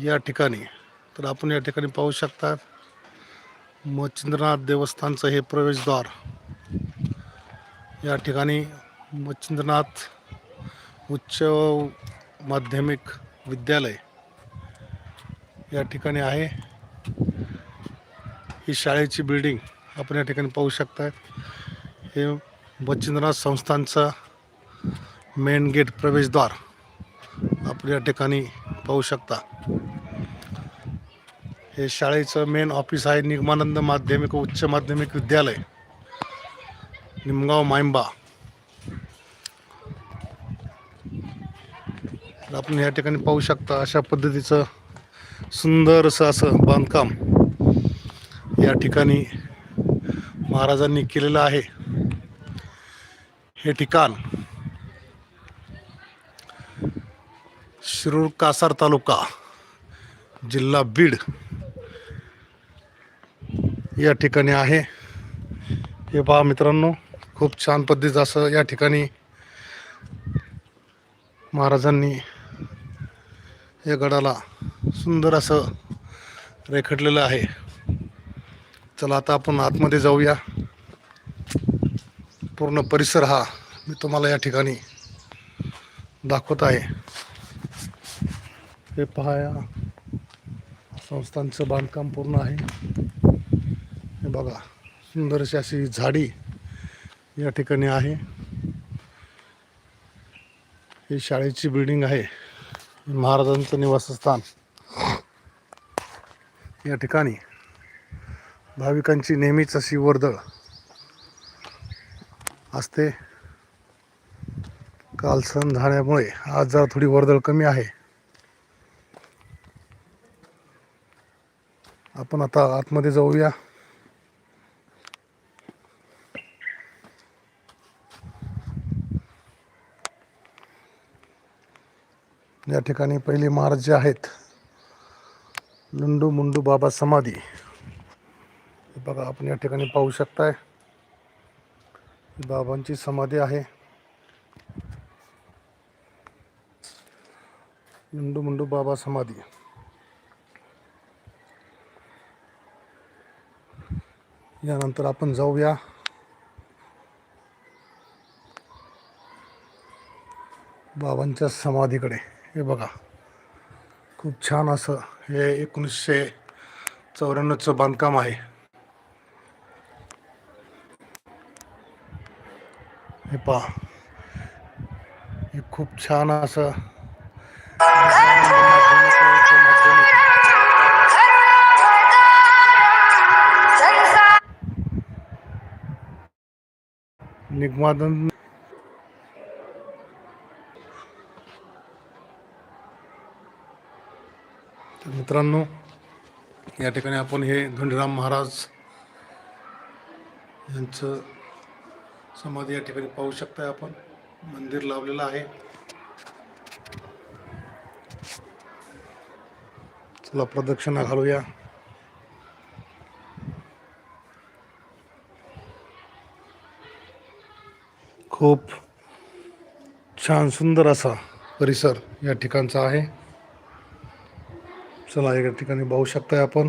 या ठिकाणी. तर आपण या ठिकाणी पाहू शकता मच्छिंद्रनाथ देवस्थानचं हे प्रवेशद्वार. या ठिकाणी मच्छिंद्रनाथ उच्च माध्यमिक विद्यालय या ठिकाणी आहे. ही शाळेची बिल्डिंग आपण या ठिकाणी पाहू शकता हे मच्छिंद्रनाथ संस्थांचं मेन गेट प्रवेशद्वार आपण या ठिकाणी पाहू शकता. हे शाळेचं मेन ऑफिस आहे निगमानंद माध्यमिक उच्च माध्यमिक विद्यालय निमगाव मायंबा आपण या ठिकाणी पाहू शकता अशा पद्धतीचं सुंदरसं असं बांधकाम या ठिकाणी महाराजांनी केलेलं आहे. हे ठिकाण शिरूर कासार तालुका जिल्हा बीड. या ठिकाणी आहे. हे पहा मित्रांनो खूप छान पद्धतीचं असं या ठिकाणी महाराजांनी या गडाला सुंदर असं रेखटलेलं आहे. चला आता आपण आतमध्ये जाऊया. पूर्ण परिसर हा मी तुम्हाला या ठिकाणी दाखवत आहे. हे पहा या संस्थांचं बांधकाम पूर्ण आहे. बघा सुंदरशी अशी झाडी या ठिकाणी आहे. ही शाळेची बिल्डिंग आहे. महाराजांचं निवासस्थान. या ठिकाणी भाविकांची नेहमीच अशी वर्दळ असते. काल सण झाल्यामुळे आज जरा थोडी वर्दळ कमी आहे. आपण आता आतमध्ये जाऊया. या ठिकाणी पहिले महाराज जे आहेत लुंडू मुंडू बाबा समाधी. हे बघा आपण या ठिकाणी पाहू शकताय. बाबांची समाधी आहे. लुंडू मुंडू बाबा समाधी. यानंतर आपण जाऊया. बाबांच्या समाधीकडे. हे बघा. खूप छान असं हे एकोणीसशे चौऱ्याण्णवचं बांधकाम आहे. हे पहा. हे खूप छान असं. निगमादन मित्रांनो या ठिकाणी आपण हे धोंडीराम महाराज यांचं समाधी या ठिकाणी पाहू शकताय आपण. मंदिर लावलेलं आहे. चला प्रदक्षिणा घालूया. खूप छान सुंदर असा परिसर या ठिकाणचा आहे. चला एका ठिकाणी पाहू शकताय आपण.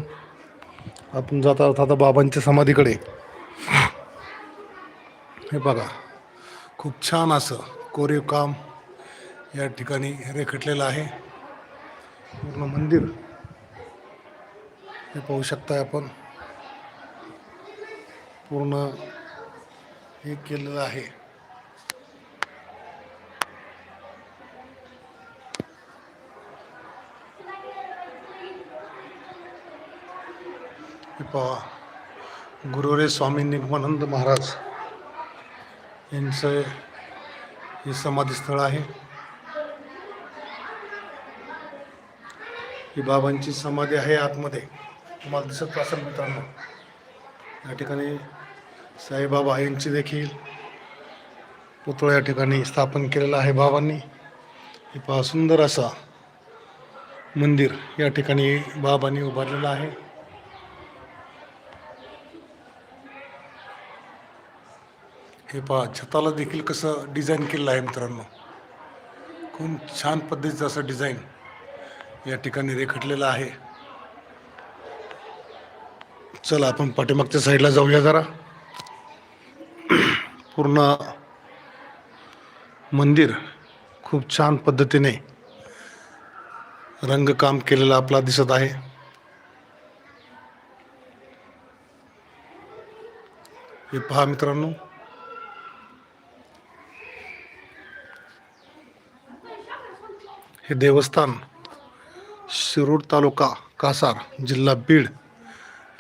आपण जात आहोत आता बाबांच्या समाधीकडे. हे बघा खूप छान असं कोरीव काम या ठिकाणी रेखटलेलं आहे. पूर्ण मंदिर. हे पाहू शकताय आपण. पूर्ण हे केलेलं आहे. हे पहा. गुरुरे स्वामी निगमानंद महाराज यांचं हे समाधीस्थळ आहे. ही बाबांची समाधी आहे आतमध्ये. तुम्हाला दिसत असेल मित्रांनो. या ठिकाणी साईबाबा यांची देखील पुतळा या ठिकाणी स्थापन केलेला आहे बाबांनी. हे पहा सुंदर असा मंदिर या ठिकाणी बाबांनी उभारलेलं आहे. हे पहा छताला देखील कसं डिझाईन केलेलं आहे मित्रांनो. खूप छान पद्धतीचं असं डिझाईन या ठिकाणी रेखटलेलं आहे. चला आपण पाठीमागच्या साईडला जाऊया जरा. पूर्ण मंदिर खूप छान पद्धतीने रंगकाम केलेलं आपला दिसत आहे. हे पहा मित्रांनो हे देवस्थान शिरूर तालुका कासार जिल्हा बीड.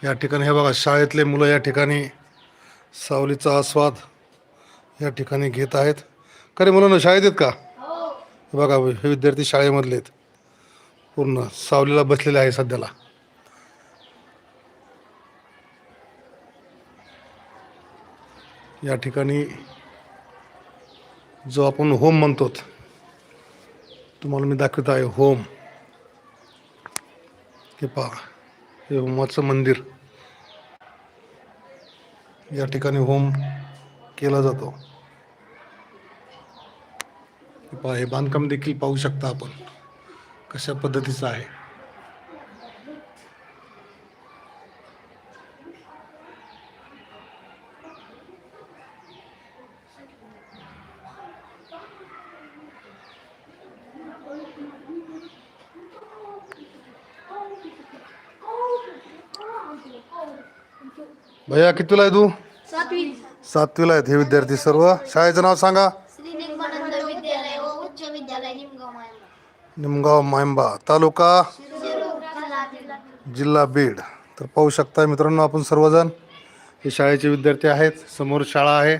या ठिकाणी हे बघा शाळेतले मुलं या ठिकाणी सावलीचा आस्वाद या ठिकाणी घेत आहेत. खरे मुलांना शाळेत आहेत का? हे. बघा हे विद्यार्थी शाळेमधले आहेत. पूर्ण सावलीला बसलेले आहे सध्याला. या ठिकाणी जो आपण होम म्हणतो तुम्हाला मी दाखवत आहे होम. हे पहा हे होमाचं मंदिर. या ठिकाणी होम केला जातो. पहा हे बांधकाम देखील पाहू शकता आपण कशा पद्धतीचं आहे. भैया कितीला आहे तू? सातवी. सातवीला आहेत हे विद्यार्थी सर्व. शाळेचं नाव सांगा. श्री निगमानंद विद्यालय व उच्च विद्यालय निमगाव मायमा निमगाव मायंबा तालुका? जिल्हा बीड. तर पाहू शकता मित्रांनो आपण सर्वजण हे शाळेचे विद्यार्थी आहेत समोर शाळा आहे.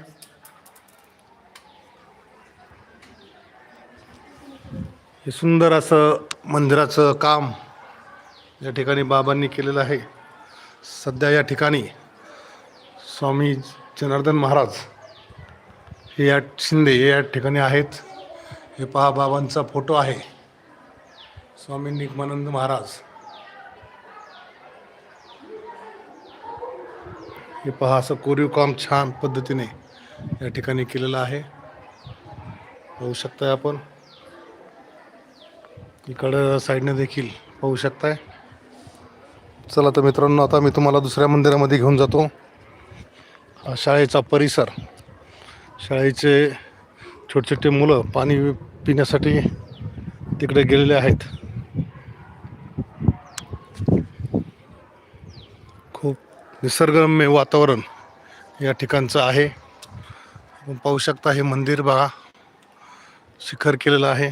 हे सुंदर असं मंदिराचं काम या ठिकाणी बाबांनी केलेलं आहे. सध्या या ठिकाणी स्वामी जनार्दन महाराज हे या शिंदे हे या ठिकाणी आहेत. हे पहा बाबांचा फोटो आहे. स्वामी निगमानंद महाराज. हे पहा असं कोरीव काम छान पद्धतीने या ठिकाणी केलेलं आहे. पाहू शकताय आपण. इकडं साईडने देखील पाहू शकताय. चला तर मित्रांनो आता मी तुम्हाला दुसऱ्या मंदिरामध्ये घेऊन जातो. शाळेचा परिसर. शाळेचे छोटे छोटे मुलं पाणी पिण्यासाठी तिकडे गेलेले आहेत. खूप निसर्गरम्य वातावरण या ठिकाणचं आहे. आपण पाहू शकता हे मंदिर बघा. शिखर केलेलं आहे.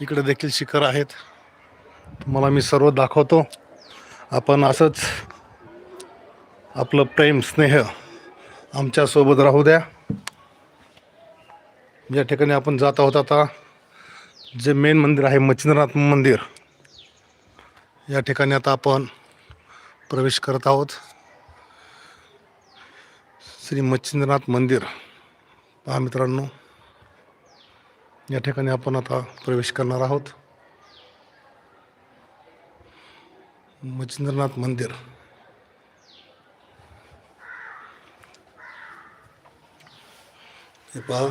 इकडे देखील शिखर आहेत. तुम्हाला मी सर्व दाखवतो. आपण असंच आपलं प्रेम स्नेह आमच्यासोबत राहू द्या. या ठिकाणी आपण जात आहोत आता जे मेन मंदिर आहे मच्छिंद्रनाथ मंदिर या ठिकाणी आता आपण प्रवेश करत आहोत. श्री मच्छिंद्रनाथ मंदिर पहा मित्रांनो या ठिकाणी आपण आता प्रवेश करणार आहोत. मच्छिंद्रनाथ मंदिर. हे पहा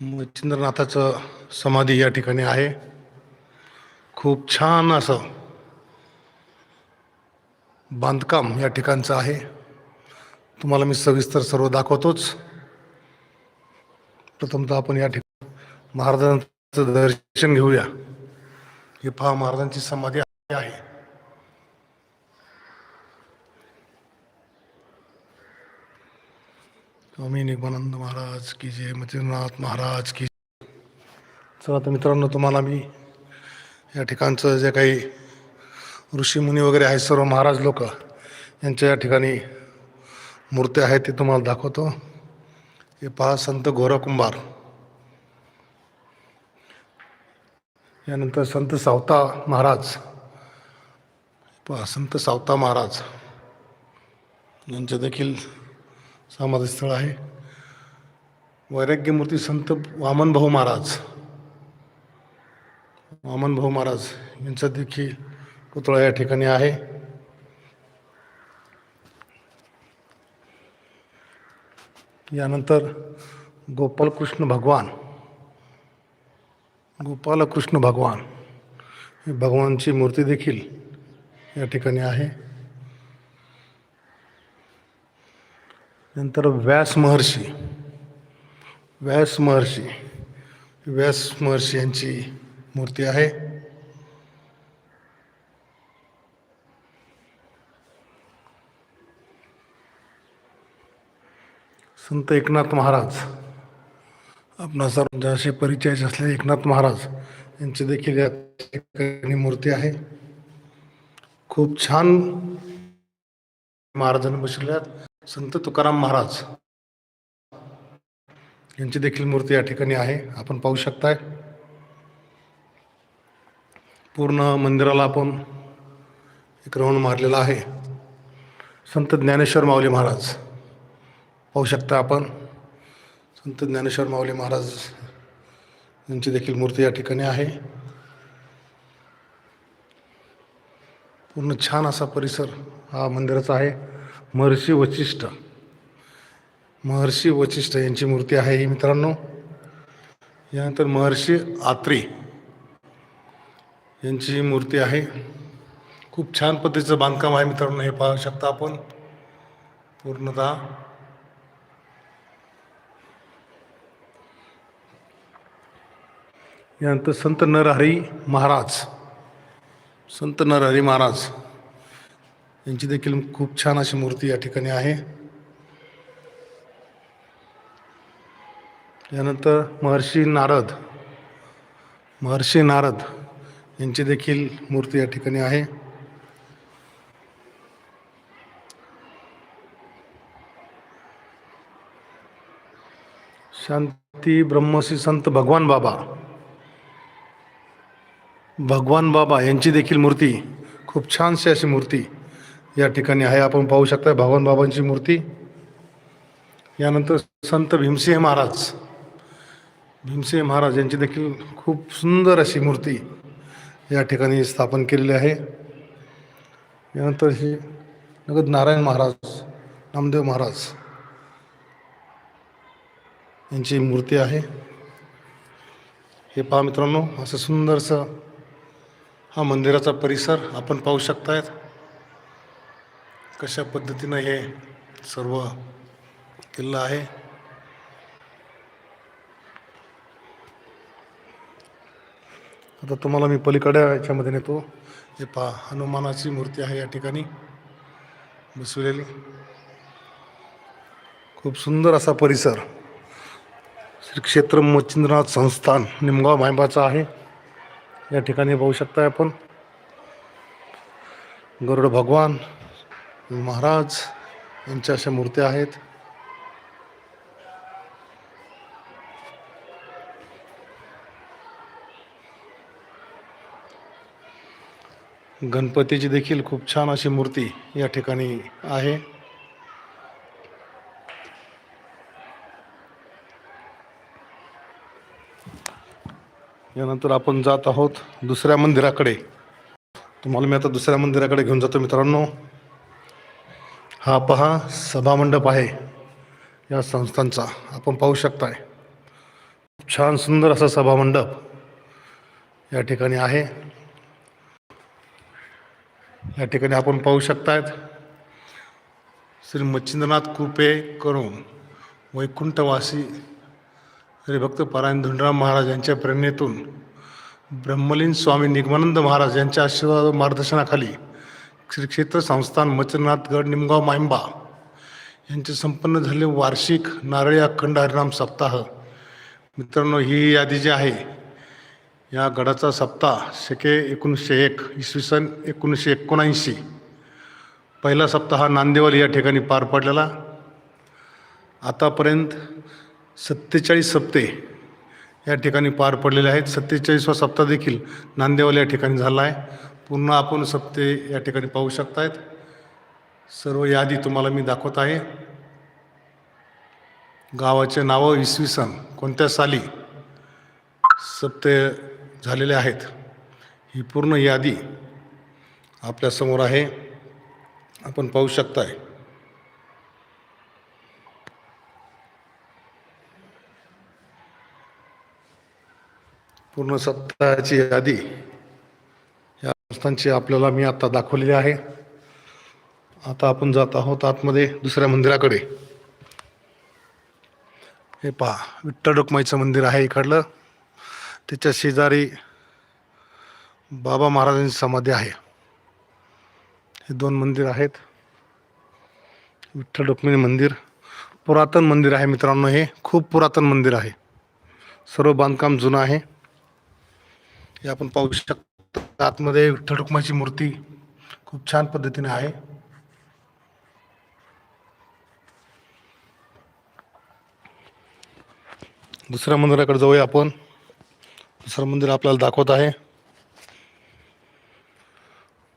मच्छिंद्रनाथाचं समाधी या ठिकाणी आहे. खूप छान असं बांधकाम या ठिकाणचं आहे. तुम्हाला मी सविस्तर सर्व दाखवतोच. प्रथमतः आपण या ठिकाणी महाराजांचं दर्शन घेऊया. हे पहा महाराजांची समाधी आहे. स्वामी निगमानंद महाराज की जय मच्छिंद्रनाथ महाराज की चला तर मित्रांनो तुम्हाला मी या ठिकाणचं जे काही ऋषीमुनी वगैरे आहेत सर्व महाराज लोक यांच्या या ठिकाणी मूर्त्या आहेत ते तुम्हाला दाखवतो. हे पहा संत गोरा कुंभार. यानंतर संत सावता महाराज. पहा संत सावता महाराज. यांच्या देखील समाधीस्थळ आहे. वैराग्यमूर्ती संत वामनभाऊ महाराज. वामनभाऊ महाराज यांचा देखील पुतळा या ठिकाणी आहे. यानंतर गोपालकृष्ण भगवान. गोपालकृष्ण भगवान ही भगवानची मूर्ती देखील या ठिकाणी आहे. नंतर व्यास महर्षी. व्यास महर्षी. व्यास महर्षी यांची मूर्ती आहे. संत एकनाथ महाराज. आपणा सर्वांचे परिचय असलेले एकनाथ महाराज यांची देखील या ठिकाणी मूर्ती आहे. खूप छान महाराजांनी बसल्यात संत तुकाराम महाराज यांची देखील मूर्ती या ठिकाणी आहे. आपण पाहू शकताय. पूर्ण मंदिराला आपण एक राऊंड मारलेला आहे. संत ज्ञानेश्वर माऊली महाराज. पाहू शकता आपण. संत ज्ञानेश्वर माऊली महाराज यांची देखील मूर्ती या ठिकाणी आहे. पूर्ण छान असा परिसर हा मंदिराचा आहे. महर्षी वशिष्ठ महर्षी वशिष्ठ यांची मूर्ती आहे ही मित्रांनो. यानंतर महर्षी आत्रे यांची मूर्ती आहे. खूप छान पद्धतीचं बांधकाम आहे मित्रांनो हे पाहू शकता आपण. पूर्णतः. यानंतर संत नरहरी महाराज. संत नरहरी महाराज. यांची देखील खूप छान अशी मूर्ती या ठिकाणी आहे. यानंतर महर्षी नारद महर्षी नारद यांची देखील मूर्ती या ठिकाणी आहे. शांती ब्रह्मसी संत भगवान बाबा भगवान बाबा यांची देखील मूर्ती खूप छानशी अशी मूर्ती. या ठिकाणी आहे. आपण पाहू शकता भगवान बाबांची मूर्ती. यानंतर संत भीमसिंह महाराज. भीमसिंह महाराज यांची देखील खूप सुंदर अशी मूर्ती या ठिकाणी स्थापन केलेली आहे. यानंतर ही नगद नारायण महाराज नामदेव महाराज यांची मूर्ती आहे. हे पहा मित्रांनो असं सुंदरसं हा मंदिराचा परिसर आपण पाहू शकतायत. कशा पद्धतीनं हे सर्व किल्ला आहे? आता तुम्हाला मी पलीकडे याच्यामध्ये नेतो. हे पहा हनुमानाची मूर्ती आहे या ठिकाणी. बसविलेली. खूप सुंदर असा परिसर. श्री क्षेत्र मच्छिंद्रनाथ संस्थान निमगाव मायबाचा आहे. या ठिकाणी पाहू शकताय आपण. गरुड भगवान महाराज यांच्या अशा मूर्त्या आहेत. गणपतीची देखील खूप छान अशी मूर्ती या ठिकाणी आहे. यानंतर आपण जात आहोत दुसऱ्या मंदिराकडे. तुम्हाला मी आता दुसऱ्या मंदिराकडे घेऊन जातो मित्रांनो. हा पहा सभामंडप आहे या संस्थांचा. आपण पाहू शकताय. छान सुंदर असा सभामंडप या ठिकाणी आहे. या ठिकाणी आपण पाहू शकतायत श्री मच्छिंद्रनाथ कृपे करून वैकुंठवासी श्री भक्त पारायण धुंडराम महाराज यांच्या प्रेरणेतून ब्रह्मलीन स्वामी निगमानंद महाराज यांच्या आशीर्वाद मार्गदर्शनाखाली श्री क्षेत्र संस्थान मच्छिंद्रनाथ गड निमगाव मायंबा यांचे संपन्न झाले वार्षिक नारळी अखंड हरिनाम सप्ताह. मित्रांनो ही यादी जी आहे या गडाचा सप्ताह शके एकोणीसशे एक इसवी सन एकोणीसशे एकोणऐंशी. पहिला सप्ताह नांदेवाल या ठिकाणी पार पडलेला. आतापर्यंत सत्तेचाळीस सप्ते या ठिकाणी पार पडलेले आहेत. सत्तेचाळीसवा सप्ताह देखील नांदेवाल या ठिकाणी झाला आहे. पुन्हा आपण सप्ते या ठिकाणी पाहू शकतायत. सर्व यादी तुम्हाला मी दाखवत आहे. गावाचे नावं इसवी सन कोणत्या साली सप्ते झालेले आहेत? ही पूर्ण यादी आपल्यासमोर आहे. आपण पाहू शकताय. पूर्ण सप्ताहाची यादी संस्थांची आपल्याला मी आता दाखवलेली आहे. आता आपण जात आहोत आतमध्ये दुसऱ्या मंदिराकडे. हे पहा विठ्ठल रुक्माईचं मंदिर आहे इकडलं. त्याच्या शेजारी बाबा महाराजांची समाधी आहे. हे दोन मंदिर आहेत. विठ्ठल रुक्मिणी मंदिर. पुरातन मंदिर आहे मित्रांनो हे. खूप पुरातन मंदिर आहे. सर्व बांधकाम जुनं आहे. हे आपण पाहू शकतो. आतमध्ये विठ्ठल रुक्माची मूर्ती खूप छान पद्धतीने आहे. दुसऱ्या मंदिराकडे जाऊया आपण. दुसरं मंदिर आपल्याला दाखवत आहे.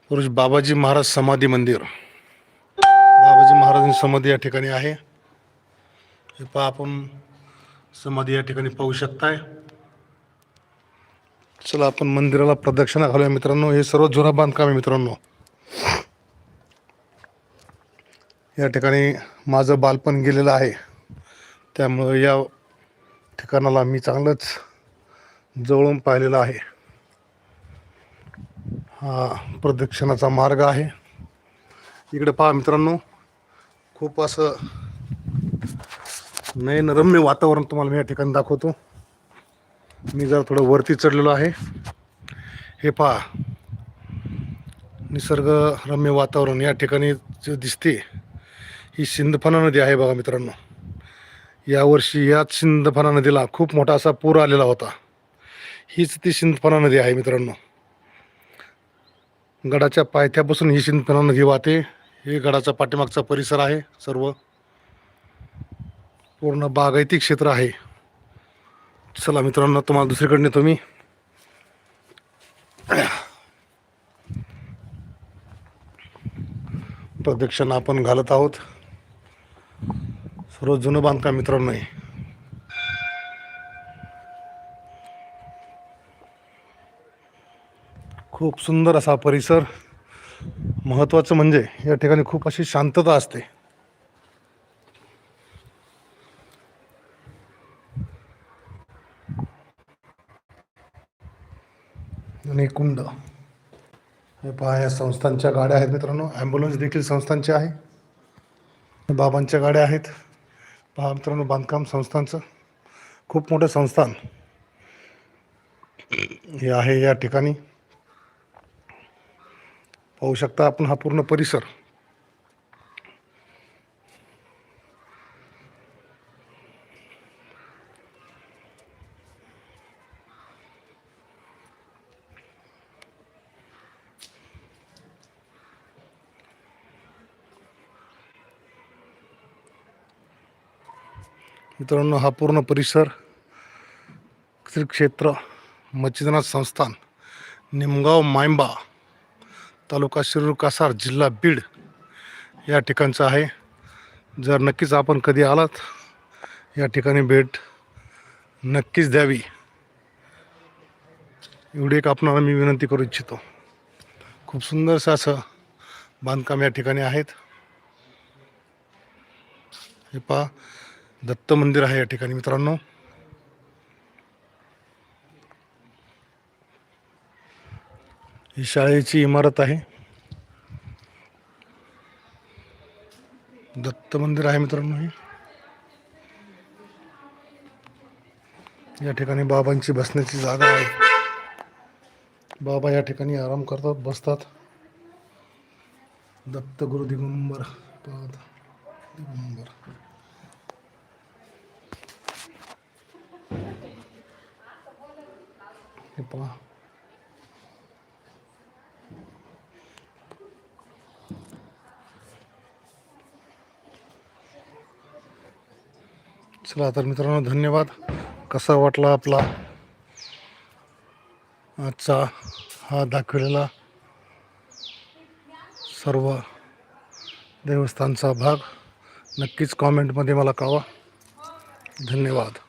पुरुष बाबाजी महाराज समाधी मंदिर. बाबाजी महाराजांची समाधी या ठिकाणी आहे. हे पहा आपण समाधी या ठिकाणी पाहू शकताय. चला आपण मंदिराला प्रदक्षिणा घालूया मित्रांनो. हे सर्व जुना बांधकाम आहे मित्रांनो. या ठिकाणी माझं बालपण गेलेलं आहे. त्यामुळं या ठिकाणाला मी चांगलंच जवळून पाहिलेलं आहे. हा प्रदक्षिणाचा मार्ग आहे. इकडे पहा मित्रांनो. खूप असं नयनरम्य वातावरण तुम्हाला मी या ठिकाणी दाखवतो. मी जरा थोडं वरती चढलेलो आहे. हे पहा. निसर्गरम्य वातावरण या ठिकाणी जे दिसते ही सिंदफणा नदी आहे बघा मित्रांनो. यावर्षी याच सिंदफणा नदीला खूप मोठा असा पूर आलेला होता. हीच ती सिंदफणा नदी आहे मित्रांनो. गडाच्या पायथ्यापासून ही सिंदफणा नदी वाहते. हे गडाचा पाठीमागचा परिसर आहे. सर्व पूर्ण बागायती क्षेत्र आहे. चला मित्रांनो तुम्हाला दुसरीकडे नेतो मी. प्रदक्षिण आपण घालत आहोत. सर्व जुनं बांधकाम मित्रांनो आहे. खूप सुंदर असा परिसर. महत्त्वाचं म्हणजे या ठिकाणी खूप अशी शांतता असते. आणि कुंड हे पहा या संस्थांच्या गाड्या आहेत मित्रांनो. ॲम्ब्युलन्स देखील संस्थांच्या आहे. बाबांच्या गाड्या आहेत. पहा मित्रांनो बांधकाम संस्थांचं. खूप मोठं संस्थान हे आहे या ठिकाणी. पाहू शकता आपण हा पूर्ण परिसर. मित्रांनो हा पूर्ण परिसर श्री क्षेत्र मच्छिंद्रनाथ संस्थान निमगाव मायंबा तालुका शिरूर कासार जिल्हा बीड या ठिकाणचं आहे. जर नक्कीच आपण कधी आलात या ठिकाणी भेट नक्कीच द्यावी. एवढी एक आपणाला मी विनंती करू इच्छितो. खूप सुंदरसं असं बांधकाम या ठिकाणी आहेत. हे पहा दत्त मंदिर आहे या ठिकाणी मित्रांनो. ही शाळेची इमारत आहे. दत्त मंदिर आहे मित्रांनो हे. या ठिकाणी बाबांची बसण्याची जागा आहे. बाबा या ठिकाणी आराम करतात बसतात. दत्त गुरु दिगंबर दिगंबर. हे पहा चला तर मित्रांनो धन्यवाद. कसा वाटला आपला आजचा हा दाखवलेला सर्व देवस्थानचा भाग? नक्कीच कॉमेंटमध्ये मला कळवा. धन्यवाद.